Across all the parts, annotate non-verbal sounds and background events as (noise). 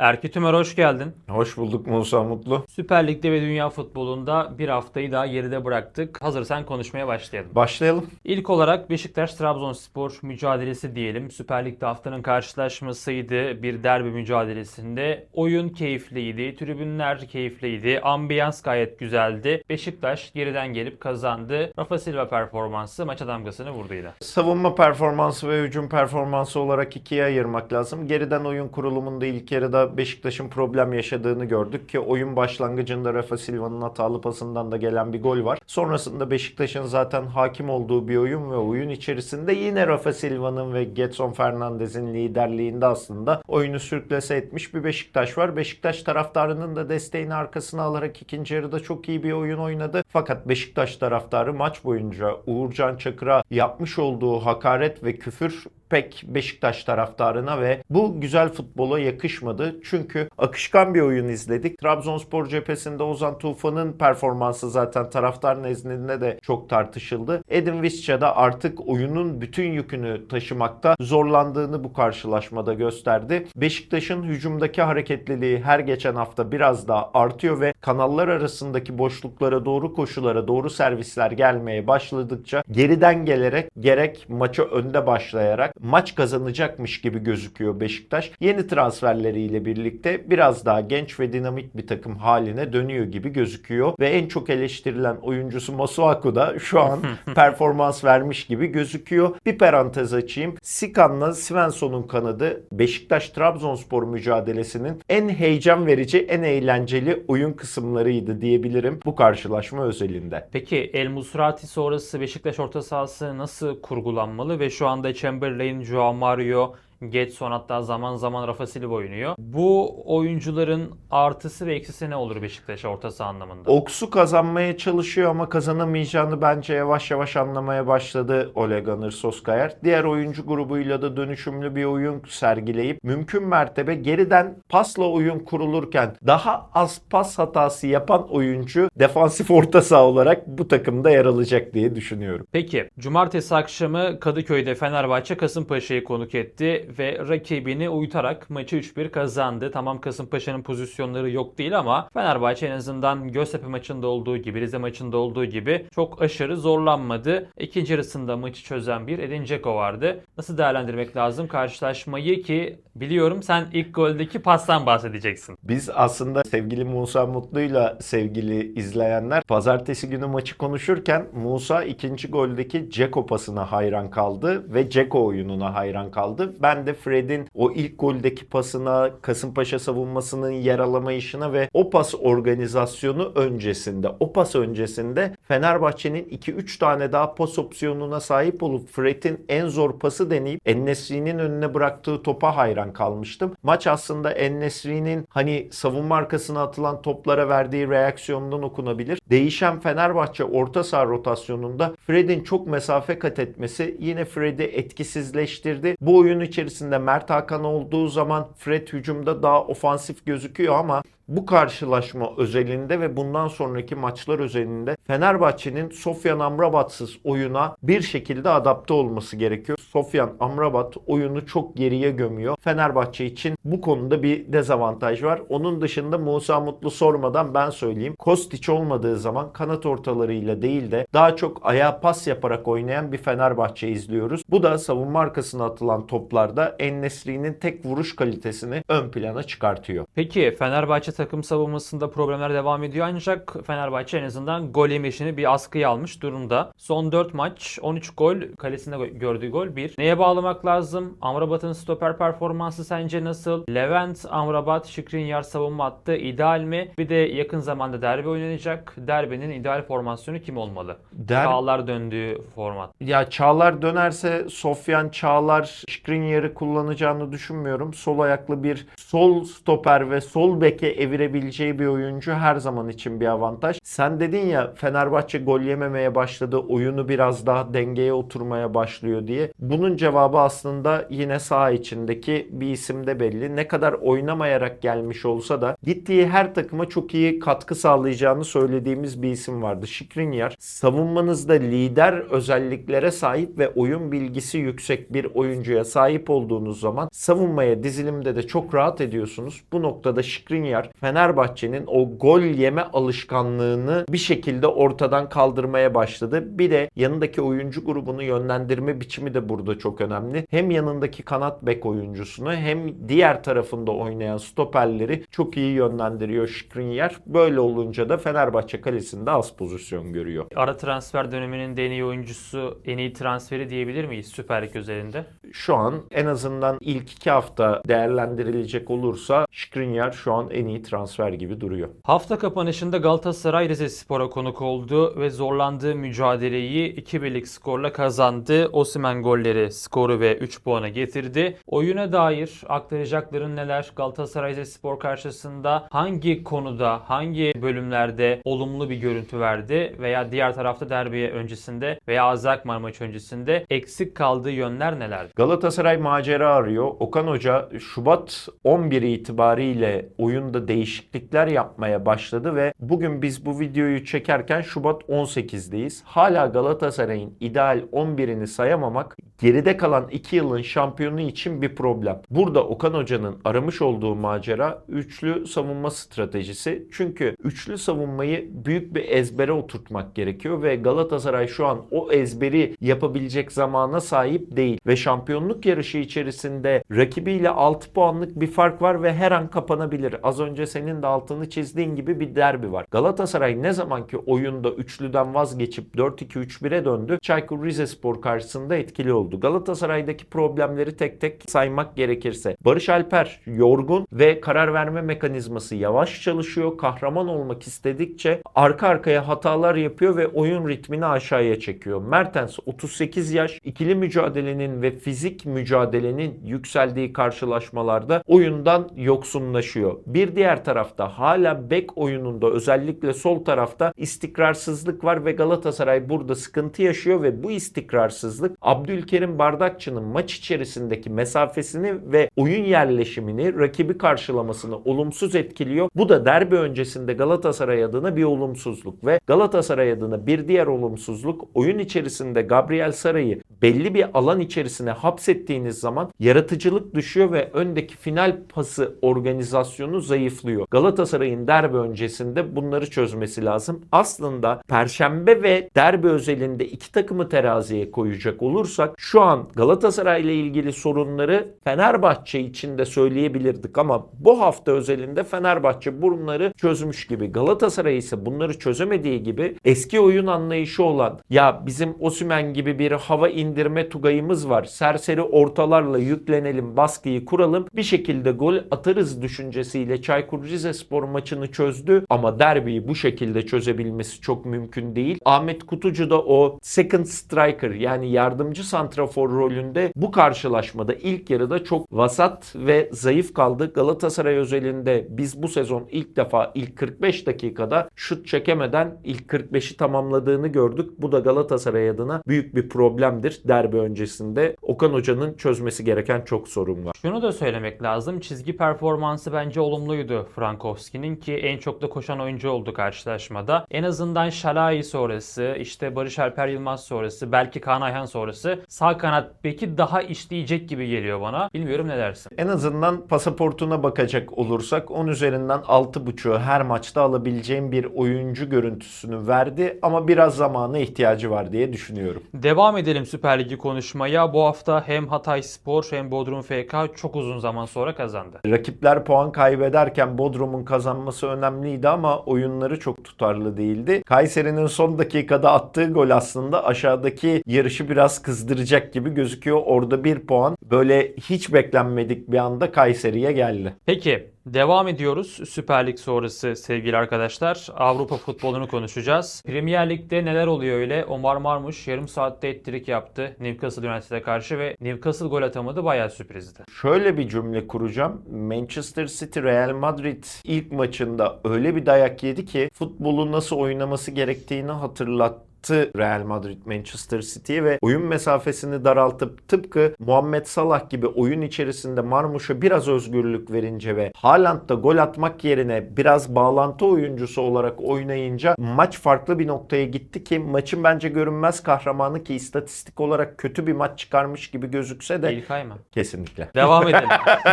Erki Tümer hoş geldin. Hoş bulduk Musa Mutlu. Süper Lig'de ve dünya futbolunda bir haftayı daha geride bıraktık. Hazırsan konuşmaya başlayalım. Başlayalım. İlk olarak Beşiktaş-Trabzonspor mücadelesi diyelim. Süper Lig'de haftanın karşılaşmasıydı. Bir derbi mücadelesinde. Oyun keyifliydi, tribünler keyifliydi, ambiyans gayet güzeldi. Beşiktaş geriden gelip kazandı. Rafa Silva performansı maça damgasını vurdu yine. Savunma performansı ve hücum performansı olarak ikiye ayırmak lazım. Geriden oyun kurulumunda ilk yarıda Beşiktaş'ın problem yaşadığını gördük ki oyun başlangıcında Rafa Silva'nın hatalı pasından da gelen bir gol var. Sonrasında Beşiktaş'ın zaten hakim olduğu bir oyun ve oyun içerisinde yine Rafa Silva'nın ve Getson Fernandez'in liderliğinde aslında oyunu sürklese etmiş bir Beşiktaş var. Beşiktaş taraftarının da desteğini arkasına alarak ikinci yarıda çok iyi bir oyun oynadı. Fakat Beşiktaş taraftarı maç boyunca Uğurcan Çakır'a yapmış olduğu hakaret ve küfür pek Beşiktaş taraftarına ve bu güzel futbola yakışmadı. Çünkü akışkan bir oyun izledik. Trabzonspor cephesinde Ozan Tufan'ın performansı zaten taraftar nezdinde de çok tartışıldı. Edin Visca da artık oyunun bütün yükünü taşımakta zorlandığını bu karşılaşmada gösterdi. Beşiktaş'ın hücumdaki hareketliliği her geçen hafta biraz daha artıyor ve kanallar arasındaki boşluklara doğru koşulara doğru servisler gelmeye başladıkça geriden gelerek gerek maçı önde başlayarak maç kazanacakmış gibi gözüküyor Beşiktaş. Yeni transferleriyle birlikte biraz daha genç ve dinamik bir takım haline dönüyor gibi gözüküyor ve en çok eleştirilen oyuncusu Masuaku da şu an (laughs) performans vermiş gibi gözüküyor. Bir parantez açayım. Sikan'la Svensson'un kanadı Beşiktaş Trabzonspor mücadelesinin en heyecan verici, en eğlenceli oyun kısımlarıydı diyebilirim bu karşılaşma özelinde. Peki El Musrati sonrası Beşiktaş orta sahası nasıl kurgulanmalı ve şu anda Chamberlain, Joao Mario, Getson hatta zaman zaman Rafa Silva oynuyor. Bu oyuncuların artısı ve eksisi ne olur Beşiktaş'a orta saha anlamında? Oksu kazanmaya çalışıyor ama kazanamayacağını bence yavaş yavaş anlamaya başladı Ole Gunnar Solskjaer. Diğer oyuncu grubuyla da dönüşümlü bir oyun sergileyip mümkün mertebe geriden pasla oyun kurulurken daha az pas hatası yapan oyuncu defansif orta saha olarak bu takımda yer alacak diye düşünüyorum. Peki, cumartesi akşamı Kadıköy'de Fenerbahçe Kasımpaşa'yı konuk etti ve rakibini uyutarak maçı 3-1 kazandı. Tamam Kasımpaşa'nın pozisyonları yok değil ama Fenerbahçe en azından Göztepe maçında olduğu gibi, Rize maçında olduğu gibi çok aşırı zorlanmadı. İkinci yarısında maçı çözen bir Edin Dzeko vardı. Nasıl değerlendirmek lazım karşılaşmayı ki biliyorum sen ilk goldeki pastan bahsedeceksin. Biz aslında sevgili Musa Mutlu'yla sevgili izleyenler pazartesi günü maçı konuşurken Musa ikinci goldeki Ceko pasına hayran kaldı ve Ceko oyununa hayran kaldı. Ben de Fred'in o ilk goldeki pasına, Kasımpaşa savunmasının yer alamayışına ve o pas organizasyonu öncesinde, o pas öncesinde Fenerbahçe'nin 2-3 tane daha pas opsiyonuna sahip olup Fred'in en zor pası deneyip Ennesri'nin önüne bıraktığı topa hayran kalmıştım. Maç aslında Ennesri'nin hani savunma arkasına atılan toplara verdiği reaksiyondan okunabilir. Değişen Fenerbahçe orta saha rotasyonunda Fred'in çok mesafe kat etmesi yine Fred'i etkisizleştirdi. Bu oyun içerisinde Mert Hakan olduğu zaman Fred hücumda daha ofansif gözüküyor ama bu karşılaşma özelinde ve bundan sonraki maçlar özelinde Fenerbahçe'nin Sofyan Amrabat'sız oyuna bir şekilde adapte olması gerekiyor. Sofyan Amrabat oyunu çok geriye gömüyor. Fenerbahçe için bu konuda bir dezavantaj var. Onun dışında Musa Mutlu sormadan ben söyleyeyim. Kostiç olmadığı zaman kanat ortalarıyla değil de daha çok ayağa pas yaparak oynayan bir Fenerbahçe izliyoruz. Bu da savunma arkasına atılan toplarda En-Nesyri'nin tek vuruş kalitesini ön plana çıkartıyor. Peki Fenerbahçe takım savunmasında problemler devam ediyor ancak Fenerbahçe en azından gol yemişini bir askıya almış durumda. Son 4 maç 13 gol kalesinde gö- gördüğü gol 1. Neye bağlamak lazım? Amrabat'ın stoper performansı sence nasıl? Levent, Amrabat, Şikrinyar savunma attı. ideal mi? Bir de yakın zamanda derbi oynanacak. Derbinin ideal formasyonu kim olmalı? Der Çağlar döndüğü format. Ya Çağlar dönerse Sofyan Çağlar Skriniar'ı kullanacağını düşünmüyorum. Sol ayaklı bir sol stoper ve sol beke evirebileceği bir oyuncu her zaman için bir avantaj. Sen dedin ya Fenerbahçe gol yememeye başladı. Oyunu biraz daha dengeye oturmaya başlıyor diye. Bunun cevabı aslında yine saha içindeki bir isim de belli. Ne kadar oynamayarak gelmiş olsa da gittiği her takıma çok iyi katkı sağlayacağını söylediğimiz bir isim vardı. Skriniar savunmanızda lider özelliklere sahip ve oyun bilgisi yüksek bir oyuncuya sahip olduğunuz zaman savunmaya dizilimde de çok rahat ediyorsunuz. Bu noktada Skriniar Fenerbahçe'nin o gol yeme alışkanlığını bir şekilde ortadan kaldırmaya başladı. Bir de yanındaki oyuncu grubunu yönlendirme biçimi de burada çok önemli. Hem yanındaki kanat bek oyuncusunu hem diğer tarafında oynayan stoperleri çok iyi yönlendiriyor Skriniar. Böyle olunca da Fenerbahçe kalesinde az pozisyon görüyor. Ara transfer döneminin en iyi oyuncusu, en iyi transferi diyebilir miyiz Süper Lig özelinde? Şu an en azından ilk iki hafta değerlendirilecek olursa Skriniar şu an en iyi transfer gibi duruyor. Hafta kapanışında Galatasaray Rizespor'a konuk oldu ve zorlandığı mücadeleyi 2-1'lik skorla kazandı. Osimhen golleri skoru ve 3 puana getirdi. Oyuna dair aktaracakların neler? Galatasaray Rizespor karşısında hangi konuda, hangi bölümlerde olumlu bir görüntü verdi veya diğer tarafta derbiye öncesinde veya Azakmar maçı öncesinde eksik kaldığı yönler nelerdi? Galatasaray macera arıyor. Okan Hoca Şubat 11 itibariyle oyunda değişiklikler yapmaya başladı ve bugün biz bu videoyu çekerken Şubat 18'deyiz. Hala Galatasaray'ın ideal 11'ini sayamamak geride kalan 2 yılın şampiyonu için bir problem. Burada Okan Hoca'nın aramış olduğu macera üçlü savunma stratejisi. Çünkü üçlü savunmayı büyük bir ezbere oturtmak gerekiyor ve Galatasaray şu an o ezberi yapabilecek zamana sahip değil ve şampiyonluk yarışı içerisinde rakibiyle 6 puanlık bir fark var ve her an kapanabilir. Az önce senin de altını çizdiğin gibi bir derbi var. Galatasaray ne zaman ki oyunda üçlüden vazgeçip 4-2-3-1'e döndü, Çaykur Rizespor karşısında etkili oldu. Galatasaray'daki problemleri tek tek saymak gerekirse Barış Alper yorgun ve karar verme mekanizması yavaş çalışıyor. Kahraman olmak istedikçe arka arkaya hatalar yapıyor ve oyun ritmini aşağıya çekiyor. Mertens 38 yaş, ikili mücadelenin ve fizik mücadelenin yükseldiği karşılaşmalarda oyundan yoksunlaşıyor. Bir diğer tarafta hala bek oyununda özellikle sol tarafta istikrarsızlık var ve Galatasaray burada sıkıntı yaşıyor ve bu istikrarsızlık Abdülkerim Bardakçı'nın maç içerisindeki mesafesini ve oyun yerleşimini, rakibi karşılamasını olumsuz etkiliyor. Bu da derbi öncesinde Galatasaray adına bir olumsuzluk ve Galatasaray adına bir diğer olumsuzluk oyun içerisinde Gabriel Saray'ı belli bir alan içerisine hapsettiğiniz zaman yaratıcılık düşüyor ve öndeki final pası organizasyonu zayıflıyor. Galatasaray'ın derbi öncesinde bunları çözmesi lazım. Aslında Perşembe ve derbi özelinde iki takımı teraziye koyacak olursak şu an Galatasaray ile ilgili sorunları Fenerbahçe için de söyleyebilirdik ama bu hafta özelinde Fenerbahçe bunları çözmüş gibi. Galatasaray ise bunları çözemediği gibi eski oyun anlayışı olan ya bizim Osimhen gibi bir hava indirme tugayımız var. Serseri ortalarla yüklenelim, baskıyı kuralım. Bir şekilde gol atarız düşüncesiyle Çaykur Rizespor maçını çözdü ama derbiyi bu şekilde çözebilmesi çok mümkün değil. Ahmet Kutucu da o second striker yani yardımcı santrafor rolünde bu karşılaşmada ilk yarıda çok vasat ve zayıf kaldı. Galatasaray özelinde biz bu sezon ilk defa ilk 45 dakikada şut çekemeden ilk 45'i tamamladığını gördük. Bu da Galatasaray adına büyük bir problemdir derbi öncesinde. Okan Hoca'nın çözmesi gereken çok sorun var. Şunu da söylemek lazım. Çizgi performansı bence olumluydu Frankowski'nin ki en çok da koşan oyuncu oldu karşılaşmada. En azından Şalai sonrası, işte Barış Alper Yılmaz sonrası, belki Kaan Ayhan sonrası sağ kanat beki daha işleyecek gibi geliyor bana. Bilmiyorum ne dersin? En azından pasaportuna bakacak olursak 10 üzerinden 6.5'u her maçta alabileceğim bir oyuncu görüntüsünü verdi ama biraz zamana ihtiyacı var diye düşünüyorum. Devam edelim Süper Ligi konuşmaya. Bu hafta hem Hatay Spor hem Bodrum FK çok uzun zaman sonra kazandı. Rakipler puan kaybederken Bodrum'un kazanması önemliydi ama oyunları çok tutarlı değildi. Kayseri'nin son dakikada attığı gol aslında aşağıdaki yarışı biraz kızdıracak gibi gözüküyor. Orada bir puan böyle hiç beklenmedik bir anda Kayseri'ye geldi. Peki devam ediyoruz. Süper Lig sonrası sevgili arkadaşlar. Avrupa futbolunu konuşacağız. Premier Lig'de neler oluyor öyle? Omar Marmuş yarım saatte ettirik yaptı Newcastle United'e karşı ve Newcastle gol atamadı. Bayağı sürprizdi. Şöyle bir cümle kuracağım. Manchester City Real Madrid ilk maçında öyle bir dayak yedi ki futbolu nasıl oynaması gerektiğini hatırlattı attı Real Madrid Manchester City'ye ve oyun mesafesini daraltıp tıpkı Muhammed Salah gibi oyun içerisinde Marmuş'a biraz özgürlük verince ve Haaland da gol atmak yerine biraz bağlantı oyuncusu olarak oynayınca maç farklı bir noktaya gitti ki maçın bence görünmez kahramanı ki istatistik olarak kötü bir maç çıkarmış gibi gözükse de İlkay mı? kesinlikle. Devam edelim.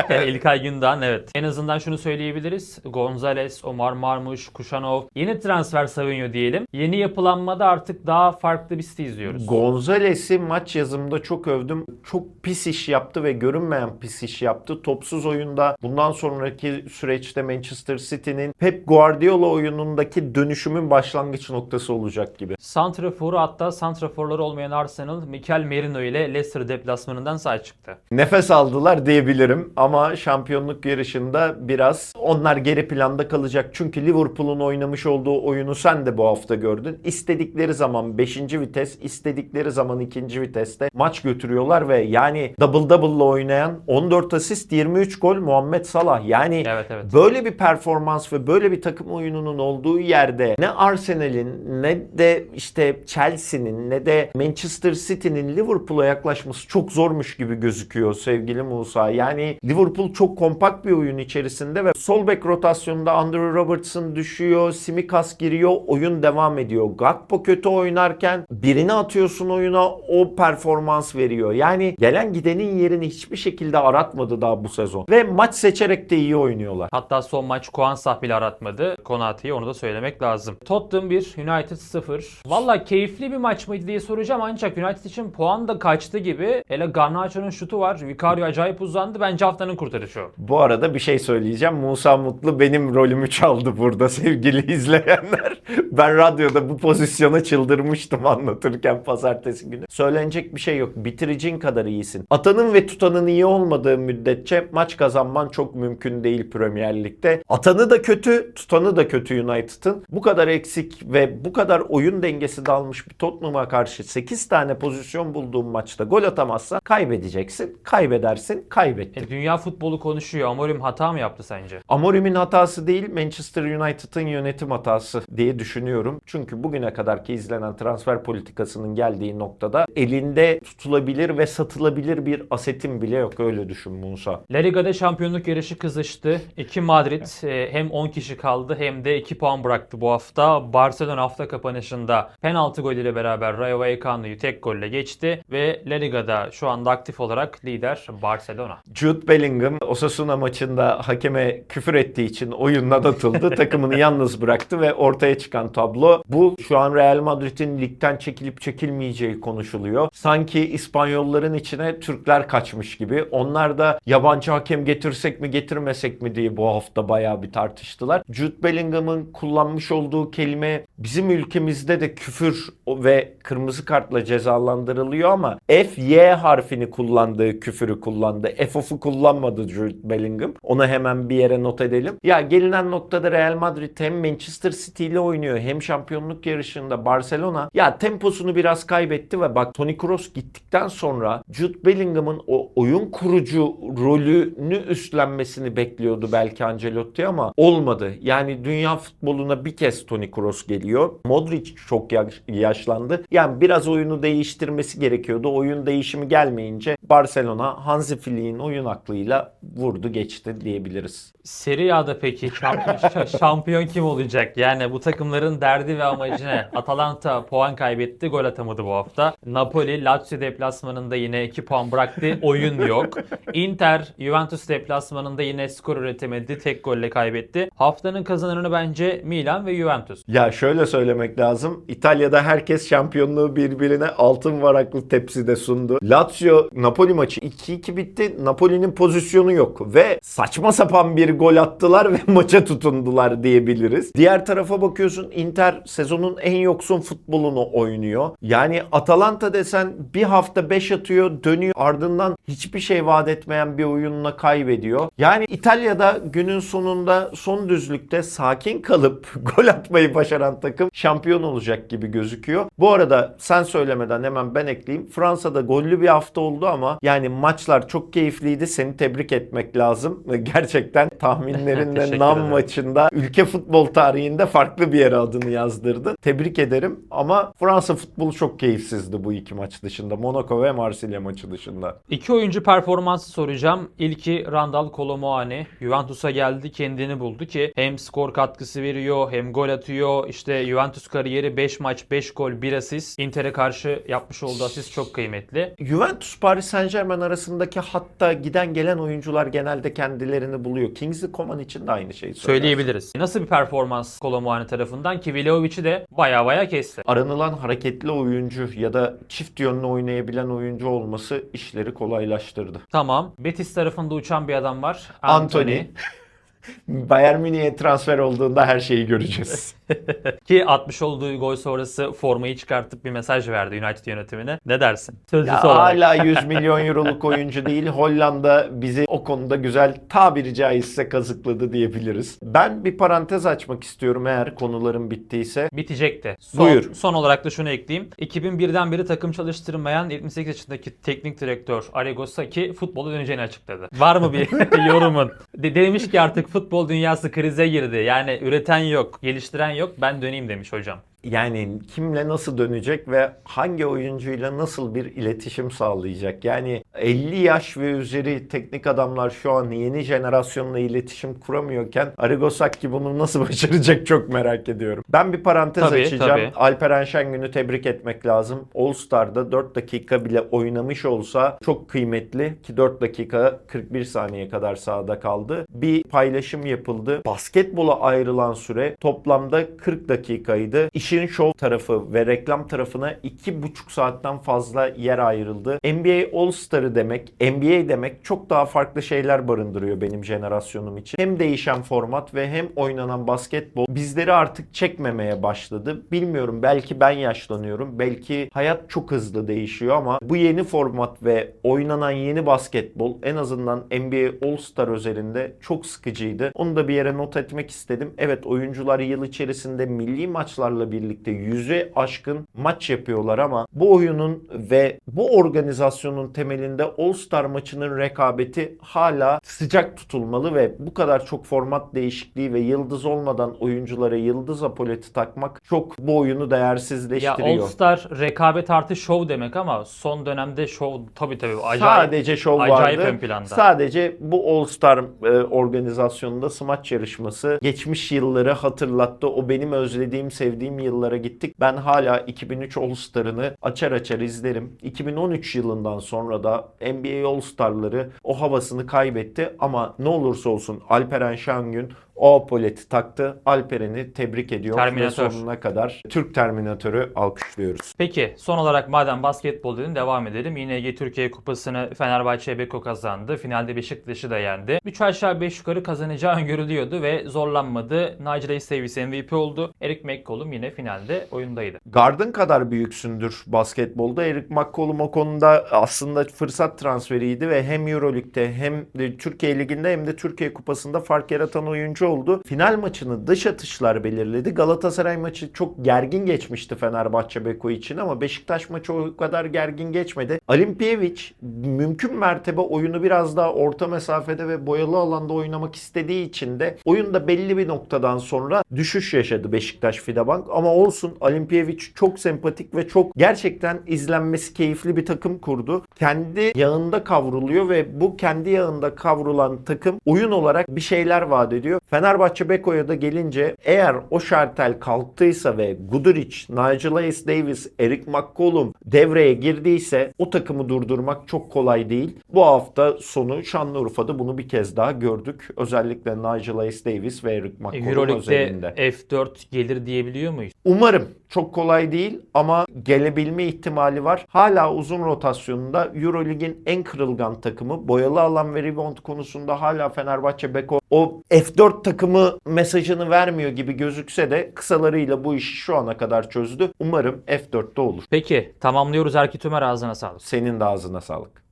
(laughs) (laughs) İlkay Gündoğan evet. En azından şunu söyleyebiliriz. Gonzalez, Omar Marmuş, Kuşanov yeni transfer Savinho diyelim. Yeni yapılanmada artık daha farklı bir stil izliyoruz. Gonzales'i maç yazımında çok övdüm. Çok pis iş yaptı ve görünmeyen pis iş yaptı. Topsuz oyunda bundan sonraki süreçte Manchester City'nin Pep Guardiola oyunundaki dönüşümün başlangıç noktası olacak gibi. Santrafor'u hatta santraforları olmayan Arsenal, Mikel Merino ile Leicester deplasmanından sağ çıktı. Nefes aldılar diyebilirim ama şampiyonluk yarışında biraz onlar geri planda kalacak. Çünkü Liverpool'un oynamış olduğu oyunu sen de bu hafta gördün. İstedikleri zaman 5. vites, istedikleri zaman 2. viteste maç götürüyorlar ve yani double double'la oynayan 14 asist 23 gol Muhammed Salah. Yani Evet evet. Böyle bir performans ve böyle bir takım oyununun olduğu yerde ne Arsenal'in ne de işte Chelsea'nin ne de Manchester City'nin Liverpool'a yaklaşması çok zormuş gibi gözüküyor sevgili Musa. Yani Liverpool çok kompakt bir oyun içerisinde ve sol bek rotasyonunda Andrew Robertson düşüyor, Simikas giriyor, oyun devam ediyor. Gakpo kötü oynarken birini atıyorsun oyuna o performans veriyor. Yani gelen gidenin yerini hiçbir şekilde aratmadı daha bu sezon. Ve maç seçerek de iyi oynuyorlar. Hatta son maç Kuansah bile aratmadı. Konate'yi onu da söylemek lazım. Tottenham 1, United 0. Valla keyifli bir maç mıydı diye soracağım ancak United için puan da kaçtı gibi. Hele Garnacho'nun şutu var. Vicario acayip uzandı. Bence haftanın kurtarışı o. Bu arada bir şey söyleyeceğim. Musa Mutlu benim rolümü çaldı burada sevgili (laughs) izleyenler. Ben radyoda bu pozisyona çıldırmıştım (laughs) anlatırken pazartesi günü. Söylenecek bir şey yok. Bitiricin kadar iyisin. Atanın ve tutanın iyi olmadığı müddetçe maç kazanman çok mümkün değil Premier Lig'de. Atanı da kötü, tutanı da kötü United'ın. Bu kadar eksik ve bu kadar oyun dengesi dalmış bir Tottenham'a karşı 8 tane pozisyon bulduğun maçta gol atamazsan kaybedeceksin. Kaybedersin, kaybettin. E, dünya futbolu konuşuyor. Amorim hata mı yaptı sence? Amorim'in hatası değil Manchester United'ın yönetim hatası diye düşünüyorum. Çünkü bugüne kadarki izlenen transfer politikasının geldiği noktada elinde tutulabilir ve satılabilir bir asetin bile yok öyle düşün Musa. La Liga'da şampiyonluk yarışı kızıştı. İki Madrid e, hem 10 kişi kaldı hem de 2 puan bıraktı bu hafta. Barcelona hafta kapanışında penaltı golüyle beraber Rayo Vallecano'yu tek golle geçti ve La Liga'da şu anda aktif olarak lider Barcelona. Jude Bellingham Osasuna maçında hakeme küfür ettiği için oyundan atıldı. (laughs) Takımını yalnız bıraktı ve ortaya çıkan tablo bu. Şu an Real Madrid'in ligden çekilip çekilmeyeceği konuşuluyor. Sanki İspanyolların içine Türkler kaçmış gibi. Onlar da yabancı hakem getirsek mi getirmesek mi diye bu hafta bayağı bir tartıştılar. Jude Bellingham'ın kullanmış olduğu kelime bizim ülkemizde de küfür ve kırmızı kartla cezalandırılıyor ama F, Y harfini kullandığı küfürü kullandı. F of'u kullanmadı Jude Bellingham. Onu hemen bir yere not edelim. Ya gelinen noktada Real Madrid hem Manchester City ile oynuyor hem şampiyonluk yarışında Barcelona ya temposunu biraz kaybetti ve bak Toni Kroos gittikten sonra Jude Bellingham'ın o oyun kurucu rolünü üstlenmesini bekliyordu belki Ancelotti ama olmadı. Yani dünya futboluna bir kez Toni Kroos geliyor. Modric çok yaş- yaşlandı. Yani biraz oyunu değiştirmesi gerekiyordu. Oyun değişimi gelmeyince Barcelona Hansi Flick'in oyun aklıyla vurdu geçti diyebiliriz. Serie A'da peki şampiyon, şa- (laughs) şampiyon kim olacak? Yani bu takımların derdi ve amacı ne? Atalanta puan kaybetti, gol atamadı bu hafta. Napoli, Lazio deplasmanında yine 2 puan bıraktı, oyun yok. Inter, Juventus deplasmanında yine skor üretemedi, tek golle kaybetti. Haftanın kazananı bence Milan ve Juventus. Ya şöyle söylemek lazım. İtalya'da herkes şampiyonluğu birbirine altın varaklı tepside sundu. Lazio Napoli maçı 2-2 bitti. Napoli'nin pozisyonu yok ve saçma sapan bir gol attılar ve (laughs) maça tutundular diyebiliriz. Diğer tarafa bakıyorsun Inter sezonun en yoksun futbolunu oynuyor. Yani Atalanta desen bir hafta 5 atıyor, dönüyor. Ardından hiçbir şey vaat etmeyen bir oyunla kaybediyor. Yani İtalya'da günün sonunda son düzlükte sakin kalıp (laughs) gol atmayı başaran takım şampiyon olacak gibi gözüküyor. Bu arada sen söylemeden hemen ben ekleyeyim. Fransa'da gollü bir hafta oldu ama yani maçlar çok keyifliydi. Seni tebrik etmek lazım. (laughs) Gerçekten tahminlerinle (laughs) Nam maçında ülke futbol tarihinde farklı bir yere adını yazdırdın. Tebrik ederim. Ama Fransa futbolu çok keyifsizdi bu iki maç dışında. Monaco ve Marsilya maçı dışında. İki oyuncu performansı soracağım. İlki Randall Colomuani. Juventus'a geldi kendini buldu ki hem skor katkısı veriyor hem gol atıyor. İşte Juventus kariyeri 5 maç 5 gol 1 asist. Inter'e karşı yapmış olduğu asist çok kıymetli. Juventus Paris Saint Germain arasındaki hatta giden gelen oyuncular genelde kendilerini buluyor. Kingsley Coman için de aynı şeyi. Söyleyebiliriz. Nasıl bir performans Colomuani tarafından ki Vlahovic'i de baya baya kesti. Aranılan hareketli oyuncu ya da çift yönlü oynayabilen oyuncu olması işleri kolaylaştırdı. Tamam. Betis tarafında uçan bir adam var. Anthony. (laughs) Bayern Münih'e transfer olduğunda her şeyi göreceğiz. (laughs) (laughs) Ki atmış olduğu gol sonrası formayı çıkartıp bir mesaj verdi United yönetimine. Ne dersin? Sözlüsü Ya olarak. hala (laughs) 100 milyon euroluk oyuncu değil. Hollanda bizi o konuda güzel tabiri caizse kazıkladı diyebiliriz. Ben bir parantez açmak istiyorum eğer konularım bittiyse. Bitecekti. Son, Buyur. son olarak da şunu ekleyeyim. 2001'den beri takım çalıştırmayan 78 yaşındaki teknik direktör Arrigo Sacchi futbola döneceğini açıkladı. Var mı bir (laughs) yorumun? De- demiş ki artık futbol dünyası krize girdi. Yani üreten yok, geliştiren yok. Ben döneyim demiş hocam. Yani kimle nasıl dönecek ve hangi oyuncuyla nasıl bir iletişim sağlayacak? Yani 50 yaş ve üzeri teknik adamlar şu an yeni jenerasyonla iletişim kuramıyorken Arrigo Sacchi bunu nasıl (laughs) başaracak çok merak ediyorum. Ben bir parantez Tabii, açacağım. tabii. Alperen Şengün'ü tebrik etmek lazım. All Star'da 4 dakika bile oynamış olsa çok kıymetli ki 4 dakika 41 saniye kadar sahada kaldı. Bir paylaşım yapıldı. Basketbola ayrılan süre toplamda 40 dakikaydı. İşin şov tarafı ve reklam tarafına 2,5 saatten fazla yer ayrıldı. NBA All Star'ı demek, NBA demek çok daha farklı şeyler barındırıyor benim jenerasyonum için. Hem değişen format ve hem oynanan basketbol bizleri artık çekmemeye başladı. Bilmiyorum belki ben yaşlanıyorum. Belki hayat çok hızlı değişiyor ama bu yeni format ve oynanan yeni basketbol en azından NBA All Star özelinde çok sıkıcıydı. Onu da bir yere not etmek istedim. Evet oyuncular yıl içerisinde milli maçlarla birlikte yüze aşkın maç yapıyorlar ama bu oyunun ve bu organizasyonun temelinde All Star maçının rekabeti hala sıcak tutulmalı ve bu kadar çok format değişikliği ve yıldız olmadan oyunculara yıldız apoleti takmak çok bu oyunu Ya değersizleştiriyor. All Star rekabet artı şov demek ama son dönemde şov tabii tabii acayip. Sadece şov acayip vardı. ön planda. Sadece bu All Star e, organizasyonunda smaç yarışması geçmiş yılları hatırlattı. O benim özlediğim, sevdiğim yıllara gittik. Ben hala 2003 All Star'ını açar açar izlerim. 2013 yılından sonra da NBA All Star'ları o havasını kaybetti ama ne olursa olsun Alperen Şengün o apoleti taktı. Alperen'i tebrik ediyorum Terminator. ve sonuna kadar Türk Terminatörü alkışlıyoruz. Peki son olarak madem basketbol dedin devam edelim. Yine Ege Türkiye Kupası'nı Fenerbahçe Beko kazandı. Finalde Beşiktaş'ı da yendi. 3 aşağı 5 yukarı kazanacağı öngörülüyordu ve zorlanmadı. Nigel Hayes Davis MVP oldu. Eric McCollum yine finalde oyundaydı. Garden kadar büyüksündür basketbolda. Eric McCollum o konuda aslında fırsat transferiydi ve hem Euroleague'de hem de Türkiye Ligi'nde hem de Türkiye Kupası'nda fark yaratan oyuncu oldu. Final maçını dış atışlar belirledi. Galatasaray maçı çok gergin geçmişti Fenerbahçe Beko için ama Beşiktaş maçı o kadar gergin geçmedi. Alimpiyevic mümkün mertebe oyunu biraz daha orta mesafede ve boyalı alanda oynamak istediği için de oyunda belli bir noktadan sonra düşüş yaşadı Beşiktaş Fidabank ama olsun Alimpiyevic çok sempatik ve çok gerçekten izlenmesi keyifli bir takım kurdu. Kendi yağında kavruluyor ve bu kendi yağında kavrulan takım oyun olarak bir şeyler vaat ediyor. Fenerbahçe Beko'ya da gelince eğer o şartel kalktıysa ve Guduric, Nigel Hayes Davis, Eric McCollum devreye girdiyse o takımı durdurmak çok kolay değil. Bu hafta sonu Şanlıurfa'da bunu bir kez daha gördük. Özellikle Nigel Hayes Davis ve Eric McCollum Euroleague'de özelinde. F4 gelir diyebiliyor muyuz? Umarım çok kolay değil ama gelebilme ihtimali var. Hala uzun rotasyonunda Eurolig'in en kırılgan takımı. Boyalı alan ve rebound konusunda hala Fenerbahçe Beko o F4 takımı mesajını vermiyor gibi gözükse de kısalarıyla bu işi şu ana kadar çözdü. Umarım F4'te olur. Peki tamamlıyoruz Erkit Ömer ağzına sağlık. Senin de ağzına sağlık.